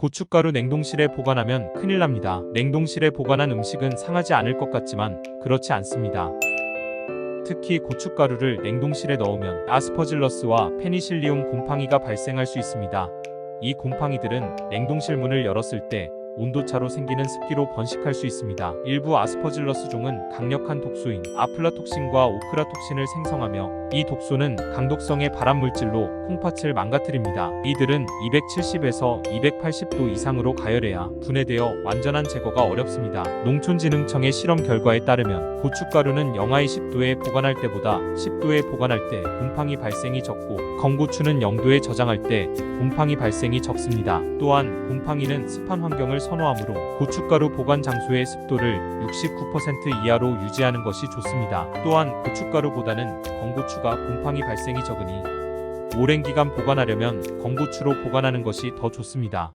고춧가루 냉동실에 보관하면 큰일 납니다. 냉동실에 보관한 음식은 상하지 않을 것 같지만 그렇지 않습니다. 특히 고춧가루를 냉동실에 넣으면 아스퍼질러스와 페니실리움 곰팡이가 발생할 수 있습니다. 이 곰팡이들은 냉동실 문을 열었을 때 온도차로 생기는 습기로 번식할 수 있습니다. 일부 아스퍼질러스 종은 강력한 독소인 아플라톡신과 오크라톡신을 생성하며 이 독소는 강독성의 발암물질로 콩팥을 망가뜨립니다. 이들은 270에서 280도 이상으로 가열해야 분해되어 완전한 제거가 어렵습니다. 농촌진흥청의 실험 결과에 따르면 고춧가루는 영하 20도에 보관할 때보다 10도에 보관할 때 곰팡이 발생이 적고 건고추는 0도에 저장할 때 곰팡이 발생이 적습니다. 또한 곰팡이는 습한 환경을 선호하므로 고춧가루 보관 장소의 습도를 69% 이하로 유지하는 것이 좋습니다. 또한 고춧가루보다는 건고추 가 곰팡이 발생이 적으니 오랜 기간 보관하려면 건고추로 보관하는 것이 더 좋습니다.